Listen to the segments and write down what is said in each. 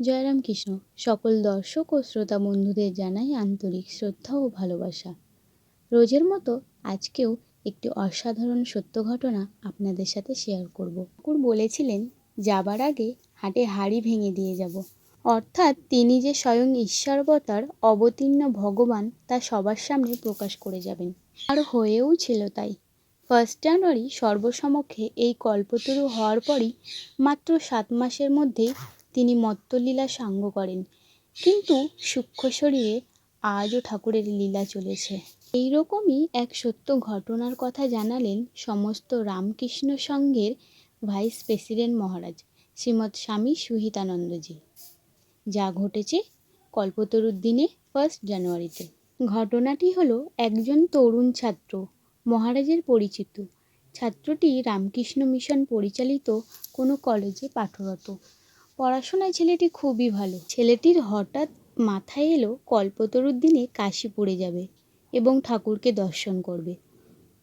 জয়রাম কৃষ্ণ সকল দর্শক ও শ্রোতা বন্ধুদের জানাই আন্তরিক শ্রদ্ধা ও ভালোবাসা। রোজের মতো আজকেও একটি অসাধারণ সত্য ঘটনা আপনাদের সাথে শেয়ার করব। ঠাকুর বলেছিলেন, যাবার আগে হাটে হাড়ি ভেঙে দিয়ে যাব। অর্থাৎ তিনি যে স্বয়ং ঈশ্বরবতার অবতীর্ণ ভগবান তা সবার সামনে প্রকাশ করে যাবেন। আর হয়েও ছিল তাই। ফার্স্ট জানুয়ারি সর্বসমক্ষে এই কল্পতরু হওয়ার পরই মাত্র সাত মাসের মধ্যেই তিনি মত্তলীলা সাঙ্গ করেন। কিন্তু সূক্ষ্ম শরীরে আজও ঠাকুরের লীলা চলেছে। এই রকমই এক সত্য ঘটনার কথা জানালেন সমস্ত রামকৃষ্ণ সংঘের ভাইস প্রেসিডেন্ট মহারাজ, শ্রীমৎ স্বামী সুহিতানন্দজি। যা ঘটেছে কল্পতরুর দিনে ফার্স্ট জানুয়ারিতে। ঘটনাটি হলো একজন তরুণ ছাত্র, মহারাজের পরিচিত। ছাত্রটি রামকৃষ্ণ মিশন পরিচালিত কোনো কলেজে পাঠরত। পড়াশোনায় ছেলেটি খুবই ভালো। ছেলেটির হঠাৎ মাথায় এলো কল্পতরুর দিনে কাশি কাশীপুরে যাবে এবং ঠাকুরকে দর্শন করবে।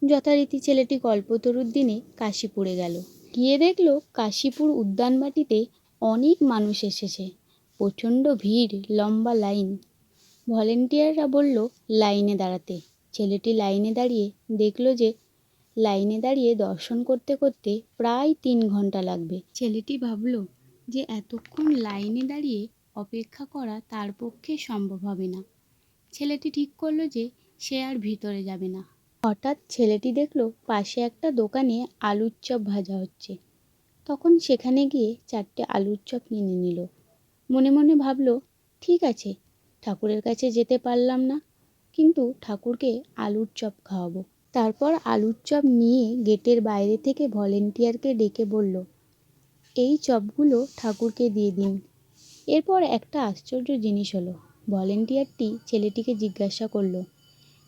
যথারীতি ছেলেটি কল্পতরুর দিনে কাশীপুরে গেল। গিয়ে দেখল কাশীপুর উদ্যানবাটিতে অনেক মানুষ এসেছে। প্রচণ্ড ভিড়, লম্বা লাইন। ভলেন্টিয়াররা বলল, লাইনে দাঁড়াতে। ছেলেটি লাইনে দাঁড়িয়ে দেখল যে, লাইনে দাঁড়িয়ে দর্শন করতে করতে প্রায় তিন ঘণ্টা লাগবে। ছেলেটি ভাবলো যে এতক্ষণ লাইনে দাঁড়িয়ে অপেক্ষা করা তার পক্ষে সম্ভব হবে না। ছেলেটি ঠিক করল যে সে আর ভিতরে যাবে না। হঠাৎ ছেলেটি দেখল পাশে একটা দোকানে আলুর চপ ভাজা হচ্ছে। তখন সেখানে গিয়ে চারটে আলুর চপ কিনে নিল। মনে মনে ভাবলো, ঠিক আছে, ঠাকুরের কাছে যেতে পারলাম না, কিন্তু ঠাকুরকে আলুর চপ খাওয়াবো। তারপর আলুর চপ নিয়ে গেটের বাইরে থেকে ভলেন্টিয়ারকে ডেকে বলল এই চপগুলো ঠাকুরকে দিয়ে দিন। এরপর একটা আশ্চর্য জিনিস হলো, ভলেন্টিয়ারটি ছেলেটিকে জিজ্ঞাসা করল,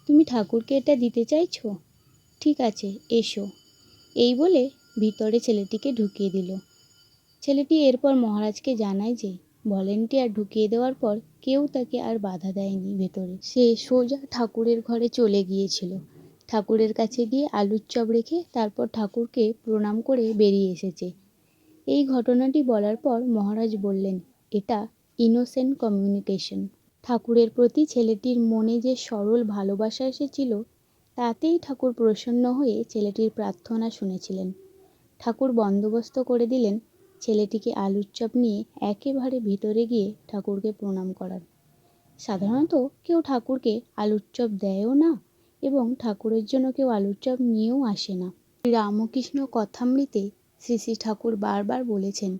তুমি ঠাকুরকে এটা দিতে চাইছো? ঠিক আছে, এসো। এই বলে ভিতরে ছেলেটিকে ঢুকিয়ে দিল। ছেলেটি এরপর মহারাজকে জানায় যে, ভলেন্টিয়ার ঢুকিয়ে দেওয়ার পর কেউ তাকে আর বাধা দেয়নি ভেতরে। সে সোজা ঠাকুরের ঘরে চলে গিয়েছিল। ঠাকুরের কাছে গিয়ে আলুর চপ রেখে তারপর ঠাকুরকে প্রণাম করে বেরিয়ে এসেছে। এই ঘটনাটি বলার পর মহারাজ বললেন, এটা ইনোসেন্ট কমিউনিকেশন ঠাকুরের প্রতি ছেলেটির মনে যে সরল ভালোবাসা এসেছিল, তাতেই ঠাকুর প্রসন্ন হয়ে ছেলেটির প্রার্থনা শুনেছিলেন। ঠাকুর বন্দোবস্ত করে দিলেন, ছেলেটিকে আলুর চপ নিয়ে একেবারে ভিতরে গিয়ে ঠাকুরকে প্রণাম করার। সাধারণত কেউ ঠাকুরকে আলুর চপ দেয়ও না এবং ঠাকুরের জন্য কেউ আলুর চপ নিয়েও আসে না। রামকৃষ্ণ কথামৃতে শ্রী শ্রী ঠাকুর বারবার বলেছেন,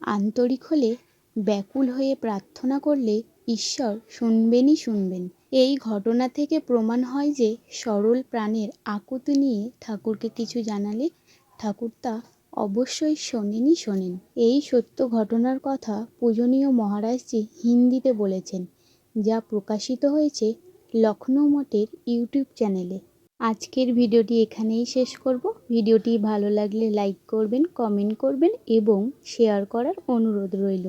আন্তরিক হলে ব্যাকুল হয়ে প্রার্থনা করলে ঈশ্বর শুনবেনই শুনবেন। এই ঘটনা থেকে প্রমাণ হয় যে সরল প্রাণের আকুতি নিয়ে ঠাকুরকে কিছু জানালে ঠাকুর তা অবশ্যই শোনেনই শোনেন। এই সত্য ঘটনার কথা পূজনীয় মহারাজজি হিন্দিতে বলেছেন, যা প্রকাশিত হয়েছে লখনৌ মঠের ইউটিউব চ্যানেলে। আজকের ভিডিওটি এখানেই শেষ করব। ভিডিওটি ভালো লাগলে লাইক করবেন, কমেন্ট করবেন এবং শেয়ার করার অনুরোধ রইল।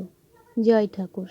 জয় ঠাকুর।